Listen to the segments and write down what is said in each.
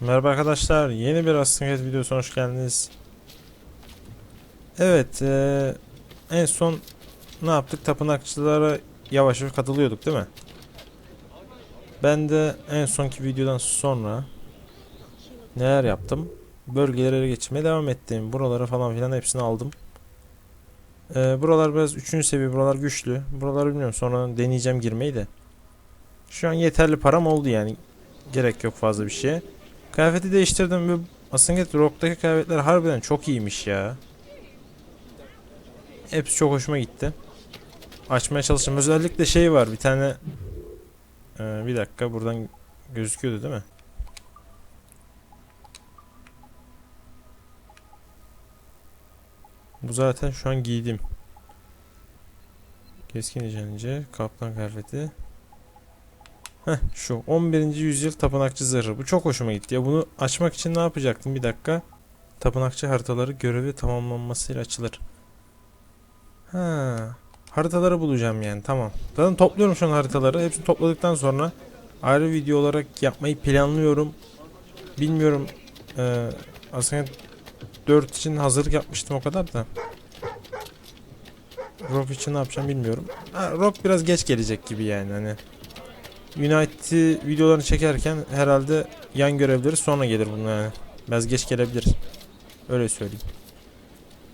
Merhaba arkadaşlar, yeni bir Aslanget videosuna hoş geldiniz. Evet, eee, en son ne yaptık? Tapınakçılara yavaş yavaş katılıyorduk değil mi? Ben de en sonki videodan sonra neler yaptım? Bölgelere geçmeye devam ettim. Buraları falan filan hepsini aldım. Eee, buralar biraz 3. seviye, buralar güçlü. Buraları bilmiyorum, sonra deneyeceğim girmeyi de. Şu an yeterli param oldu yani. Gerek yok fazla bir şeye. Kıyafeti değiştirdim ve Rock'taki kıyafetler harbiden çok iyiymiş ya. Hepsi çok hoşuma gitti. Açmaya çalıştım. Özellikle şey var bir tane Ee, bir dakika buradan gözüküyordu değil mi? Bu zaten şu an giydim. Keskin nişancı, kaplan kıyafeti. Heh şu 11. yüzyıl tapınakçı zırhı. Bu çok hoşuma gitti. Ya bunu açmak için ne yapacaktım? Bir dakika. Tapınakçı haritaları görevi tamamlanmasıyla açılır. Ha. Haritaları bulacağım yani. Tamam. Zaten topluyorum şu an haritaları. Hepsini topladıktan sonra ayrı video olarak yapmayı planlıyorum. Bilmiyorum. Ee, aslında 4 için hazırlık yapmıştım o kadar da. Rock için ne yapacağım bilmiyorum. Ha, Rock biraz geç gelecek gibi yani hani. United videolarını çekerken herhalde yan görevleri sonra gelir bunlar yani. Biraz geç gelebilir. Öyle söyleyeyim.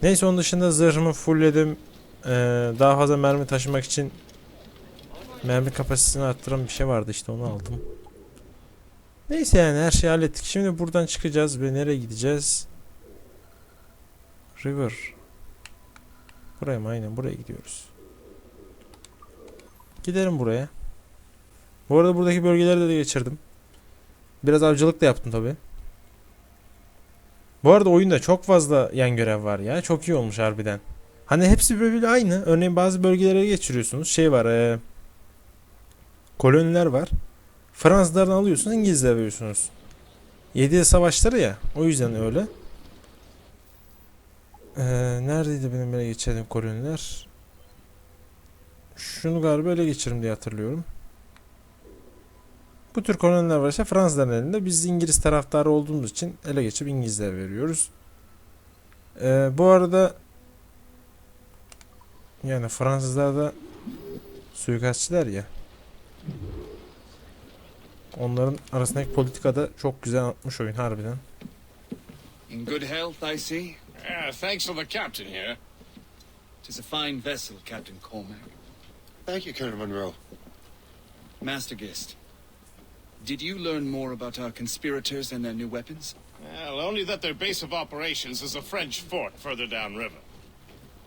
Neyse onun dışında zırhımı fullledim. Ee, daha fazla mermi taşımak için mermi kapasitesini arttıran bir şey vardı işte onu aldım. Neyse yani her şeyi hallettik. Şimdi buradan çıkacağız ve nereye gideceğiz? River. Buraya mı? Aynen buraya gidiyoruz. Gidelim buraya. Bu arada buradaki bölgeleri de geçirdim. Biraz avcılık da yaptım tabi. Bu arada oyunda çok fazla yan görev var ya. Çok iyi olmuş harbiden. Hani hepsi birbiriyle aynı. Örneğin bazı bölgelere geçiriyorsunuz. Şey var. E, koloniler var. Fransızlardan alıyorsunuz. İngilizlere veriyorsunuz. 7 savaşları ya. O yüzden öyle. Ee, neredeydi benim ele geçirdiğim koloniler? Şunu galiba ele geçirim diye hatırlıyorum. Bu tür koloniler varsa Fransızların elinde. Biz İngiliz taraftarı olduğumuz için ele geçip İngilizlere veriyoruz. Ee, bu arada yani Fransızlar da suikastçiler ya. Onların arasındaki politikada çok güzel anlatmış oyun harbiden. In good health, I see. Yeah, thanks to the captain here. Tis a fine vessel, Captain Cormac. Thank you, Colonel Monroe. Master Gist, did you learn more about our conspirators and their new weapons? Well, only that their base of operations is a French fort further downriver.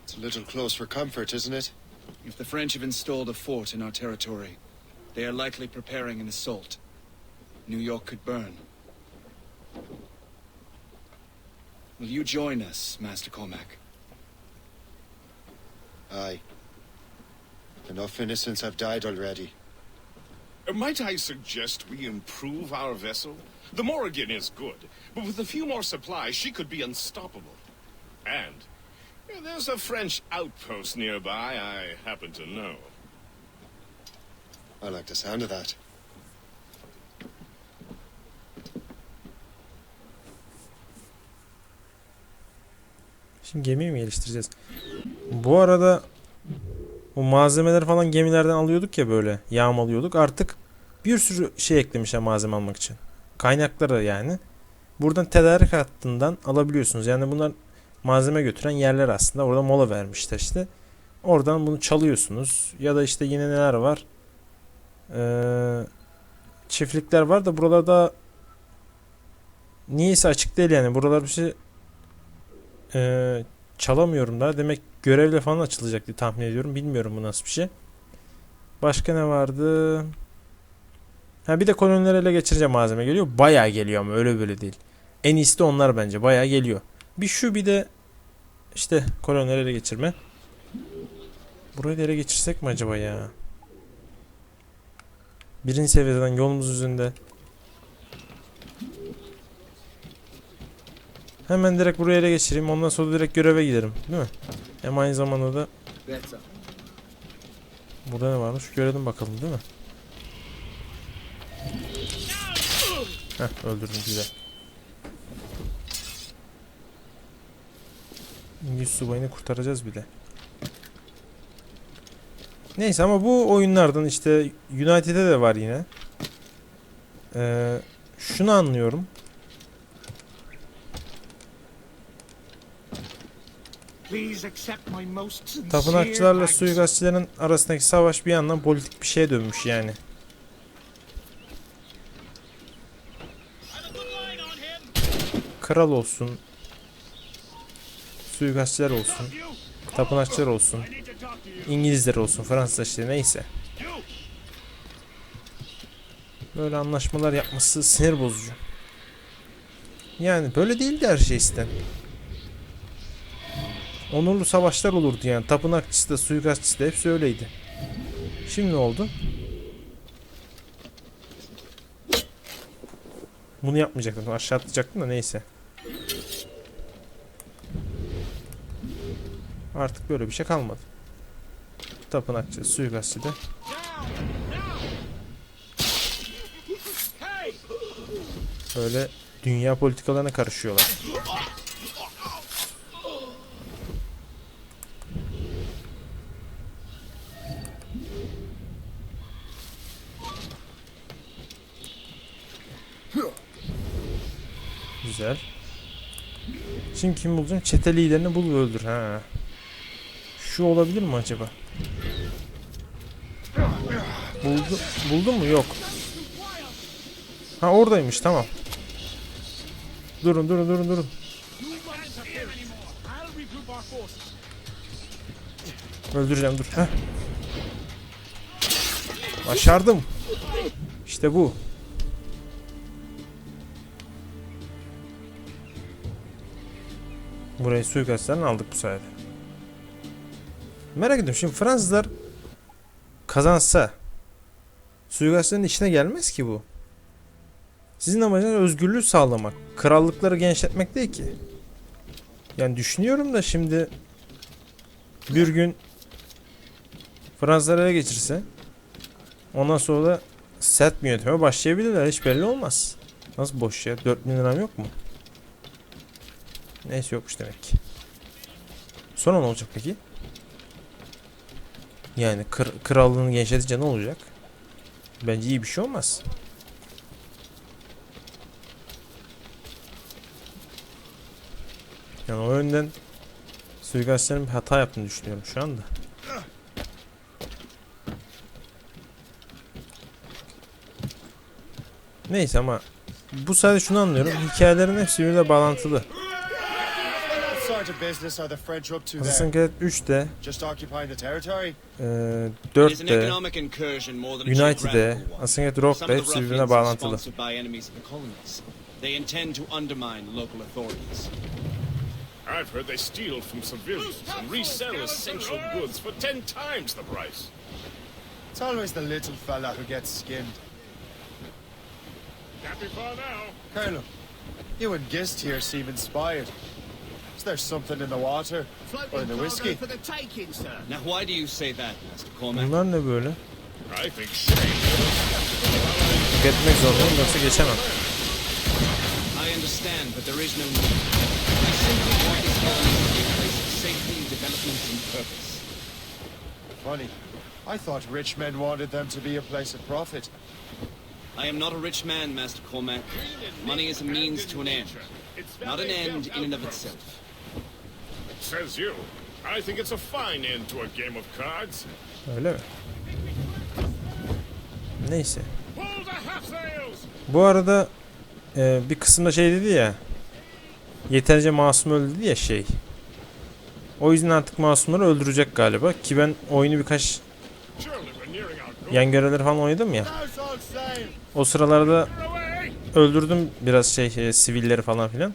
It's a little close for comfort, isn't it? If the French have installed a fort in our territory, they are likely preparing an assault. New York could burn. Will you join us, Master Cormac? Aye. Enough innocents have died already. Might I suggest we improve our vessel? The Morrigan is good, but with a few more supplies, she could be unstoppable. And there's a French outpost nearby I happen to know. I like the sound of that. Şimdi gemiyi mi geliştireceğiz? Bu arada bu malzemeleri falan gemilerden alıyorduk ya böyle yağmalıyorduk. Artık bir sürü şey eklemişler malzeme almak için. Kaynakları yani. Buradan tedarik hattından alabiliyorsunuz. Yani bunlar malzeme götüren yerler aslında. Orada mola vermişler işte. Oradan bunu çalıyorsunuz. Ya da işte yine neler var? Ee, çiftlikler var da buralarda niyeyse açık değil yani. Buralar bir şey ee, çalamıyorum da. Demek görevle falan açılacak diye tahmin ediyorum. Bilmiyorum bu nasıl bir şey. Başka ne vardı? Ha bir de kolonileri ele geçirince malzeme geliyor. Bayağı geliyor ama öyle böyle değil. En iyisi de onlar bence. Bayağı geliyor. Bir şu bir de işte kolonileri ele geçirme. Burayı da ele geçirsek mi acaba ya? Birinci seviyeden yolumuz üzerinde. Hemen direkt buraya ele geçireyim. Ondan sonra direkt göreve giderim. Değil mi? Hem aynı zamanda da burada ne varmış görelim bakalım değil mi? Heh öldürdüm güzel. İngiliz subayını kurtaracağız bir de. Neyse ama bu oyunlardan işte United'e de var yine. Ee, şunu anlıyorum. Tapınakçılarla thanks. suikastçilerin arasındaki savaş bir yandan politik bir şeye dönmüş yani. Kral olsun, suikastçiler olsun, tapınakçılar olsun, İngilizler olsun, Fransızlar işte neyse. Böyle anlaşmalar yapması sinir bozucu. Yani böyle değildi her şey isten. Onurlu savaşlar olurdu yani. Tapınakçısı da suikastçısı da hepsi öyleydi. Şimdi ne oldu? Bunu yapmayacaktım. Aşağı atlayacaktım da neyse. Artık böyle bir şey kalmadı. Tapınakçı, suikastçı da. Böyle dünya politikalarına karışıyorlar. Güzel. Şimdi kim bulacağım? Çete liderini bul ve öldür. Ha. Şu olabilir mi acaba? Buldu, buldun mu? Yok. Ha oradaymış tamam. Durun durun durun durun. Öldüreceğim dur. Heh. Başardım. İşte bu. Burayı suikastlardan aldık bu sayede. Merak ediyorum şimdi Fransızlar kazansa suikastların içine gelmez ki bu. Sizin amacınız özgürlüğü sağlamak. Krallıkları genişletmek değil ki. Yani düşünüyorum da şimdi bir gün Fransızlar ele geçirse ondan sonra da sert bir yönetime başlayabilirler. Hiç belli olmaz. Nasıl boş ya? 4000 liram yok mu? Neyse yokmuş demek ki. Sonra ne olacak peki? Yani kır, krallığını genişletince ne olacak? Bence iyi bir şey olmaz. Yani o yönden suikastçıların bir hata yaptığını düşünüyorum şu anda. Neyse ama bu sayede şunu anlıyorum. Hikayelerin hepsi birbirine bağlantılı. What sort of business are the French up to Assassin's? Creed 3'te, Just occupying the territory? e, It is an 4'te, economic incursion more than a United'de, geographical one. Assassin's Creed the hepsi birbirine bağlantılı. They intend to undermine local authorities. I've heard they steal from civilians and resell essential goods for ten times the price. It's always the little fella who gets skinned. Can't be far now. Colonel, you and Gist here seem inspired. Is there something in the water? Or in the whiskey? for the taking, sir. Now, why do you say that, Master Cormac? Bunlar ne böyle? I think shame. Tüketmek zorundayım yoksa geçemem. I understand, but there is no need. I simply want this colony to be a place of safety, development, and purpose. Funny. I thought rich men wanted them to be a place of profit. I am not a rich man, Master Cormac. Money is a means to an end, not an end in and of itself. Says you. I think it's a fine end to a game of cards. Öyle mi? Neyse. Bu arada e, bir kısımda şey dedi ya. Yeterince masum öldü dedi ya şey. O yüzden artık masumları öldürecek galiba. Ki ben oyunu birkaç yan görevleri falan oynadım ya. O sıralarda öldürdüm biraz şey e, sivilleri falan filan.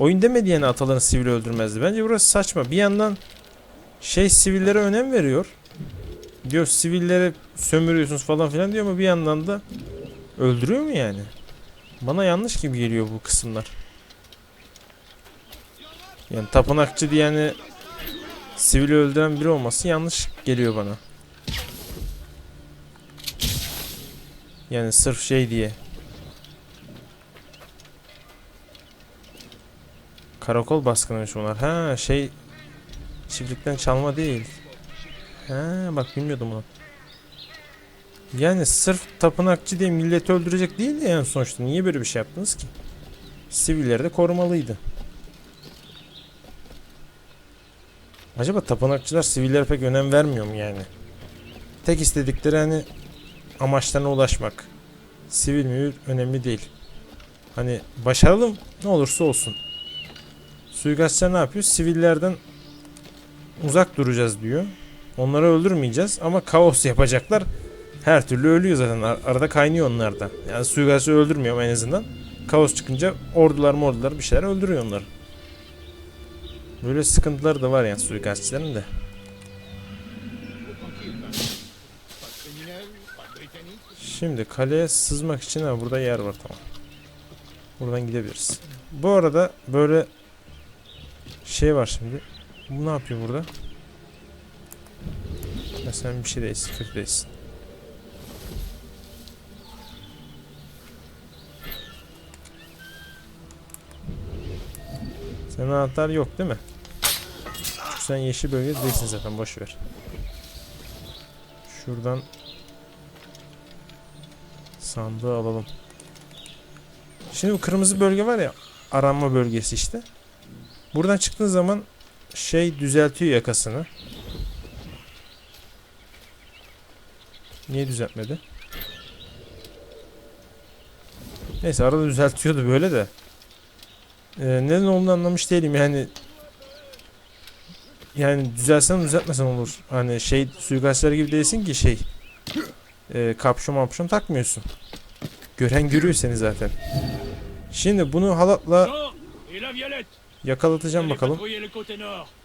Oyun demedi yani ataların sivil öldürmezdi. Bence burası saçma. Bir yandan şey sivillere önem veriyor. Diyor sivilleri sömürüyorsunuz falan filan diyor ama bir yandan da öldürüyor mu yani? Bana yanlış gibi geliyor bu kısımlar. Yani tapınakçı diye yani sivili öldüren biri olması yanlış geliyor bana. Yani sırf şey diye Karakol baskınıymış bunlar. Ha şey çiftlikten çalma değil. Ha bak bilmiyordum bunu. Yani sırf tapınakçı diye milleti öldürecek değil de yani sonuçta. Niye böyle bir şey yaptınız ki? Sivilleri de korumalıydı. Acaba tapınakçılar sivillere pek önem vermiyor mu yani? Tek istedikleri hani amaçlarına ulaşmak. Sivil mühür önemli değil. Hani başaralım ne olursa olsun. Suikastçılar ne yapıyor? Sivillerden uzak duracağız diyor. Onları öldürmeyeceğiz ama kaos yapacaklar. Her türlü ölüyor zaten. Ar- arada kaynıyor onlar da. Yani suikastçı öldürmüyor en azından. Kaos çıkınca ordular mordular bir şeyler öldürüyor onları. Böyle sıkıntıları da var yani suikastçilerin de. Şimdi kaleye sızmak için ha burada yer var tamam. Buradan gidebiliriz. Bu arada böyle şey var şimdi. Bu ne yapıyor burada? Ya sen bir şey değilsin, kötü değilsin. Senin anahtar yok değil mi? Sen yeşil bölgede değilsin zaten boş ver. Şuradan sandığı alalım. Şimdi bu kırmızı bölge var ya aranma bölgesi işte. Buradan çıktığın zaman şey düzeltiyor yakasını. Niye düzeltmedi? Neyse arada düzeltiyordu böyle de. Ee, neden olduğunu anlamış değilim yani. Yani düzelsen düzeltmesen olur. Hani şey suikastçılar gibi değilsin ki şey. E, kapşon mapşon takmıyorsun. Gören görüyor seni zaten. Şimdi bunu halatla Yakalatacağım bakalım.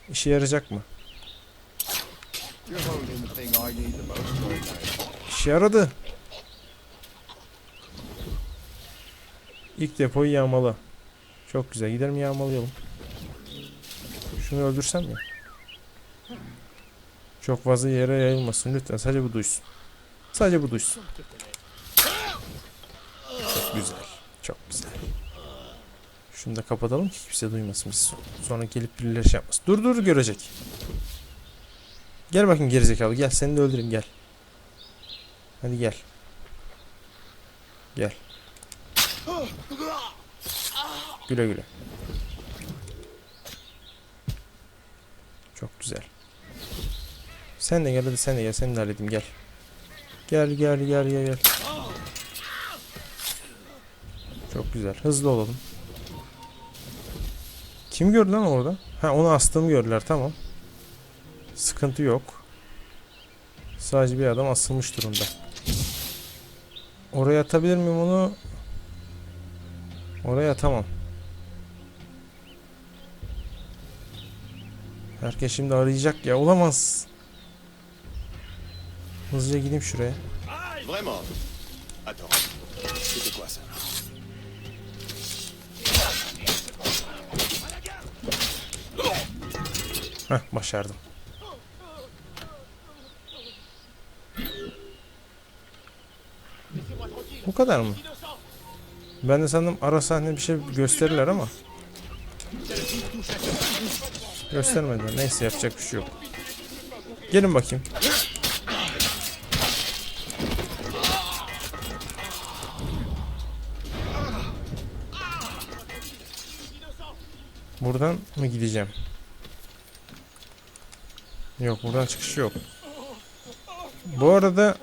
İşe yarayacak mı? İşe yaradı. İlk depoyu yağmala. Çok güzel. Gidelim yağmalayalım. Şunu öldürsem ya. Çok fazla yere yayılmasın lütfen. Sadece bu duysun. Sadece bu duysun. Çok güzel. Çok güzel. Şunu da kapatalım ki kimse duymasın biz. Sonra gelip birileri şey yapmasın. Dur dur görecek. Gel bakayım gerizekalı gel seni de öldüreyim gel. Hadi gel. Gel. Güle güle. Çok güzel. Sen de gel hadi sen de gel seni de halledeyim gel. Gel gel gel gel gel. Çok güzel. Hızlı olalım. Kim gördü lan orada? Ha onu astığımı gördüler tamam. Sıkıntı yok. Sadece bir adam asılmış durumda. Oraya atabilir miyim onu? Oraya atamam. Herkes şimdi arayacak ya olamaz. Hızlıca gideyim şuraya. Vraiment. Heh başardım. Bu kadar mı? Ben de sandım ara sahne bir şey gösterirler ama. Göstermediler. Neyse yapacak bir şey yok. Gelin bakayım. Buradan mı gideceğim? Yok buradan çıkış yok. Bu arada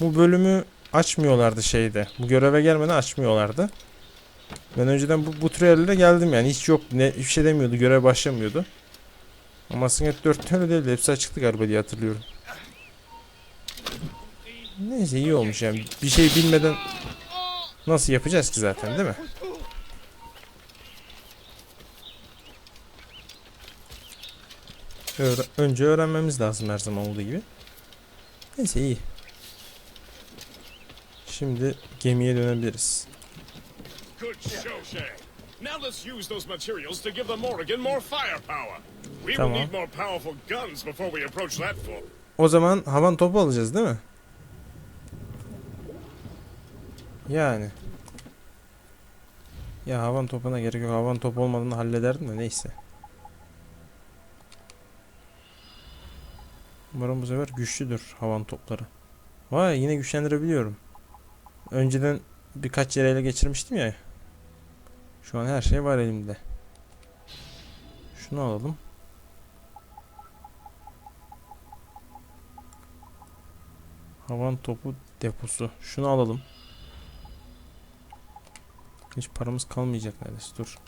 bu bölümü açmıyorlardı şeyde. Bu göreve gelmeden açmıyorlardı. Ben önceden bu, bu tür yerlere geldim yani hiç yok ne hiçbir şey demiyordu görev başlamıyordu. Ama Singlet 4 öyle değildi hepsi açıktı galiba diye hatırlıyorum. Neyse iyi olmuş yani bir şey bilmeden nasıl yapacağız ki zaten değil mi? Öğre- önce öğrenmemiz lazım her zaman olduğu gibi. Neyse iyi. Şimdi gemiye dönebiliriz. Now let's use those materials to give the Morrigan more firepower. We will need more powerful guns before we approach that fort. O zaman havan topu alacağız değil mi? Yani. Ya havan topuna gerek yok. Havan topu olmadığını hallederdim de neyse. Umarım bu sefer güçlüdür havan topları. Vay yine güçlendirebiliyorum. Önceden birkaç yere ele geçirmiştim ya. Şu an her şey var elimde. Şunu alalım. Havan topu deposu. Şunu alalım. Hiç paramız kalmayacak neredeyse. Dur.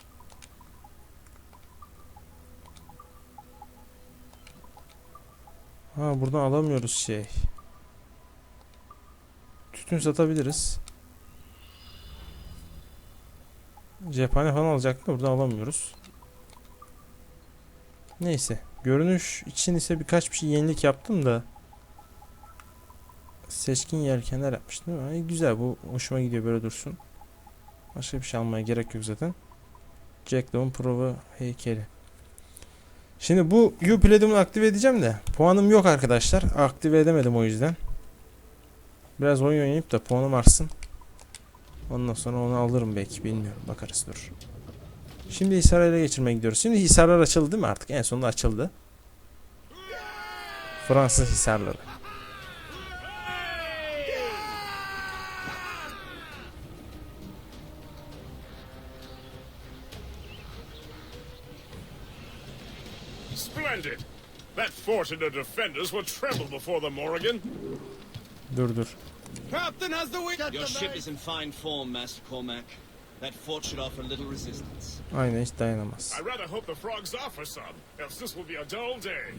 Ha buradan alamıyoruz şey. Tütün satabiliriz. Cephane falan alacaktım da buradan alamıyoruz. Neyse. Görünüş için ise birkaç bir şey yenilik yaptım da. Seçkin yelkenler yapmıştım. Ay, güzel bu hoşuma gidiyor böyle dursun. Başka bir şey almaya gerek yok zaten. Jack Law'un prova heykeli. Şimdi bu U-Platinum'u aktive edeceğim de puanım yok arkadaşlar. Aktive edemedim o yüzden. Biraz oyun oynayıp da puanım artsın. Ondan sonra onu alırım belki bilmiyorum. Bakarız dur. Şimdi Hisar'ı ele geçirmeye gidiyoruz. Şimdi Hisarlar açıldı değil mi artık? En sonunda açıldı. Fransız Hisarları. That fort and the defenders will tremble before the Morrigan. Dur dur. Captain has the wind. Your ship is in fine form, Master Cormac. That fort should offer little resistance. Aynen hiç dayanamaz. I rather hope the frogs offer some, else this will be a dull day.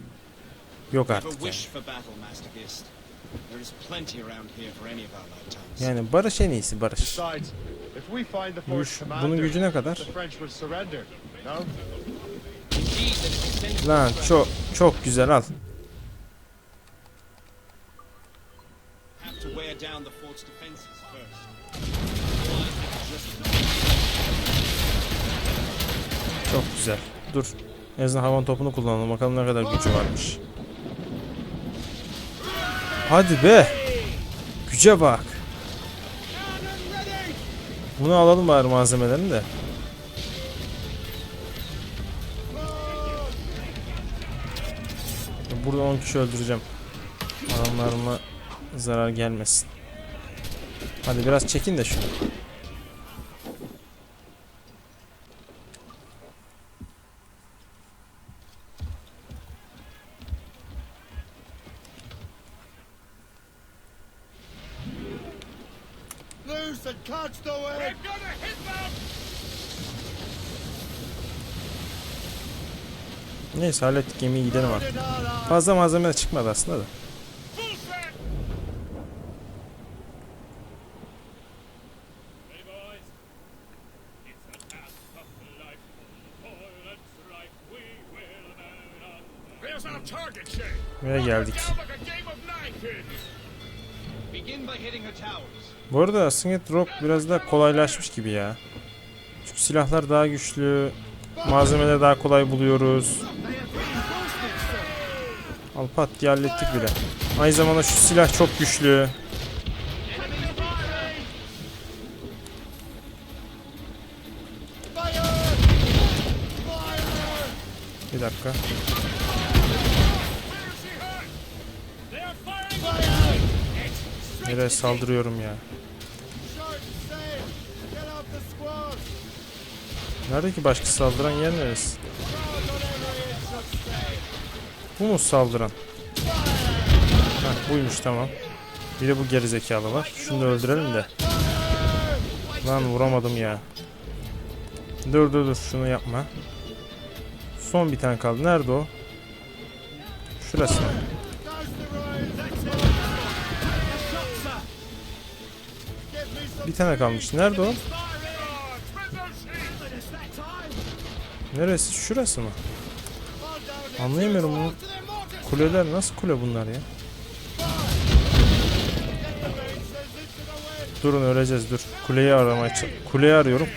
Yok Have a artık yani. wish for battle, Master Gist. There is plenty around here for any of our lifetimes. Yani barış en iyisi barış. Besides, if we find the Güç, bunun gücü ne kadar? the French would surrender. No? Indeed, that is extended Lan çok çok güzel al. Çok güzel. Dur. En azından havan topunu kullanalım. Bakalım ne kadar gücü varmış. Hadi be. Güce bak. Bunu alalım bari malzemelerini de. Burada 10 kişi öldüreceğim. Adamlarıma zarar gelmesin. Hadi biraz çekin de şunu. Neyse hallettik gemiyi gidelim artık. Fazla malzeme de çıkmadı aslında da. Ve geldik. Bu arada Singed Rock biraz daha kolaylaşmış gibi ya. Çünkü silahlar daha güçlü, malzemeleri daha kolay buluyoruz. Al pat diye hallettik bile. Aynı zamanda şu silah çok güçlü. Bir dakika. Nereye saldırıyorum ya. Nerede ki başka saldıran yer neresi? Bu mu saldıran? Heh, buymuş tamam. Bir de bu gerizekalı var. Şunu da öldürelim de. Lan vuramadım ya. Dur dur dur şunu yapma. Son bir tane kaldı. Nerede o? Şurası. Bir tane kalmış. Nerede o? Neresi? Şurası mı? Anlayamıyorum bunu. Kuleler nasıl kule bunlar ya? Durun öleceğiz dur. Kuleyi aramaya Kuleyi arıyorum.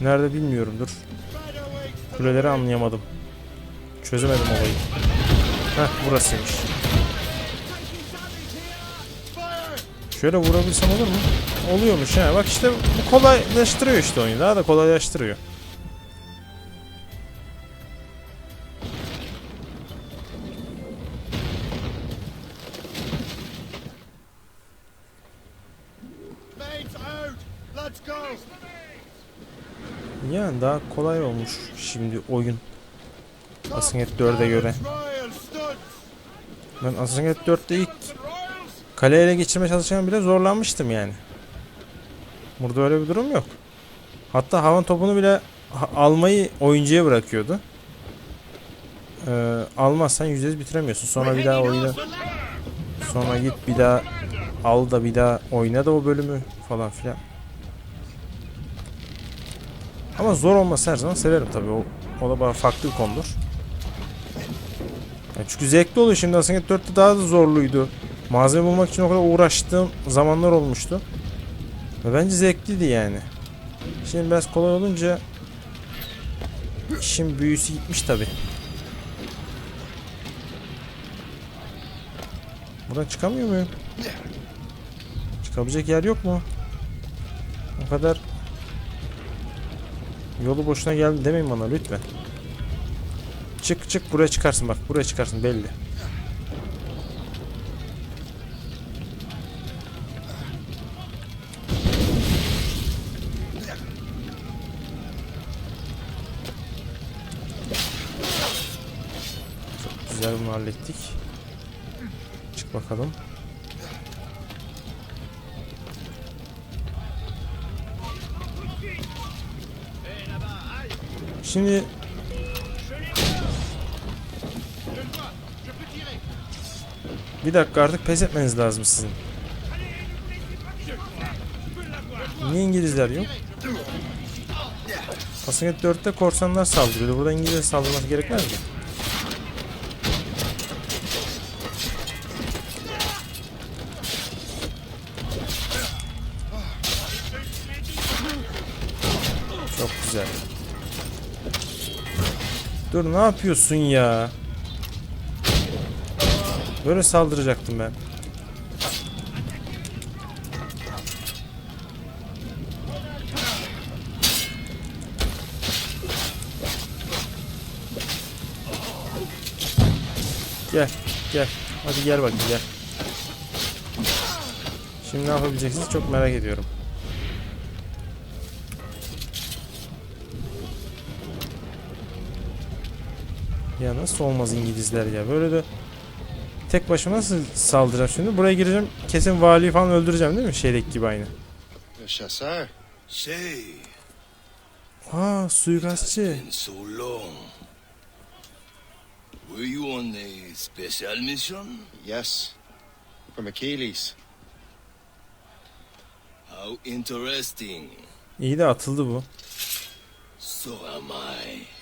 Nerede bilmiyorum dur. Kuleleri anlayamadım. Çözemedim olayı. Heh burasıymış. Şöyle vurabilsem olur mu? oluyormuş ha. Bak işte bu kolaylaştırıyor işte oyunu. Daha da kolaylaştırıyor. Daha kolay olmuş şimdi oyun. Assassin's Creed 4'e göre. Ben Assassin's Creed 4'te ilk kale ele geçirmeye çalışırken bile zorlanmıştım yani. Burada öyle bir durum yok. Hatta havan topunu bile almayı oyuncuya bırakıyordu. Ee, almazsan %100 bitiremiyorsun. Sonra bir daha oyna. Sonra git bir daha al da bir daha oyna da o bölümü falan filan. Ama zor olması her zaman severim tabii. O, o da bana farklı bir konudur. Ya çünkü zevkli oluyor şimdi Assassin's Creed 4'te daha da zorluydu. Malzeme bulmak için o kadar uğraştığım zamanlar olmuştu. Ve bence zevkliydi yani. Şimdi biraz kolay olunca işin büyüsü gitmiş tabi. Buradan çıkamıyor muyum? Çıkabilecek yer yok mu? O kadar yolu boşuna geldi demeyin bana lütfen. Çık çık buraya çıkarsın bak buraya çıkarsın belli. Çok güzel bunu hallettik. Çık bakalım. Şimdi Bir dakika artık pes etmeniz lazım sizin. Niye İngilizler yok? Creed 4'te korsanlar saldırıyordu. Burada İngiliz saldırması gerekmez mi? Dur ne yapıyorsun ya? Böyle saldıracaktım ben. Gel, gel. Hadi gel bakayım gel. Şimdi ne yapabileceksiniz çok merak ediyorum. Ya nasıl olmaz İngilizler ya? Böyle de tek başıma nasıl saldıracağım şimdi? Buraya gireceğim. Kesin valiyi falan öldüreceğim değil mi? Şeydeki gibi aynı. Chasseur. Say, Aa suikastçı. Were you on a special mission? Yes. From Achilles. How interesting. İyi de atıldı bu. So am I.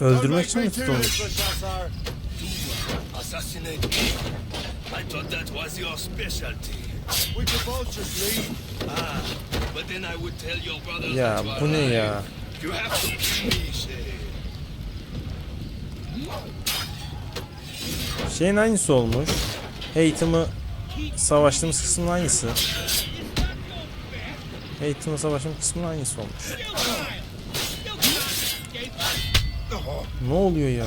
Öldürmek için mi tutulmuş? chasseur. Assassinate me. I thought that was your specialty. We could both just leave. Ah, but then I would tell your brother Ya that bu ne ya? You have to. Şeyin aynısı olmuş. Eğitimi savaştığımız kısmın aynısı. Eğitimi savaştığımız kısmın aynısı olmuş. Ne oluyor ya?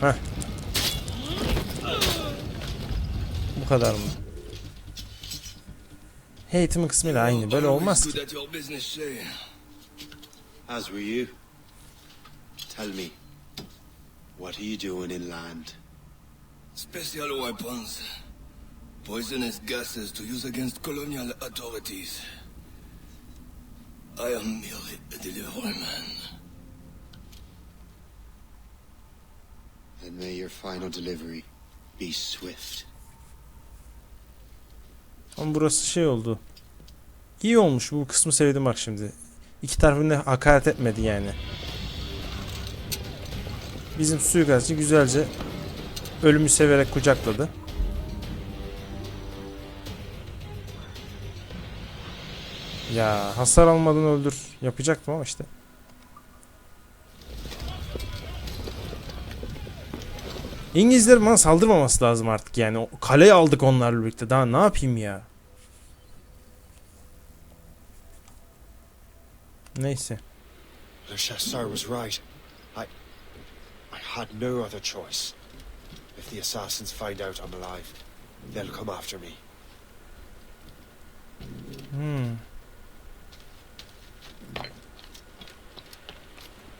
Heh. Bu kadar mı? Eğitimi kısmıyla aynı. Böyle olmaz ki. As were you. Tell me, what are you doing inland? Special weapons. Poisonous gases to use against colonial authorities. I am merely a deliveryman. And may your final delivery be swift. Ama burası şey oldu. İyi olmuş. Bu kısmı sevdim bak şimdi. İki tarafın da hakaret etmedi yani. Bizim suikastçı güzelce ölümü severek kucakladı. Ya hasar almadan öldür. Yapacaktım ama işte. İngilizlerin bana saldırmaması lazım artık yani. Kaleyi aldık onlarla birlikte. Daha ne yapayım ya? Neyse. Le chasseur was right. I. I had no other choice. If the assassins find out I'm alive, they'll come after me. Hmm.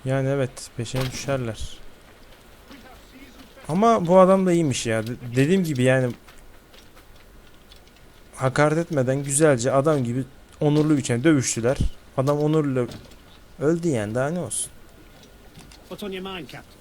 Yani evet peşine düşerler. Ama bu adam da iyiymiş ya. De- dediğim gibi yani hakaret etmeden güzelce adam gibi onurlu biçimde dövüştüler. Adam onurlu öldü yani daha ne olsun. What's on your mind, Captain?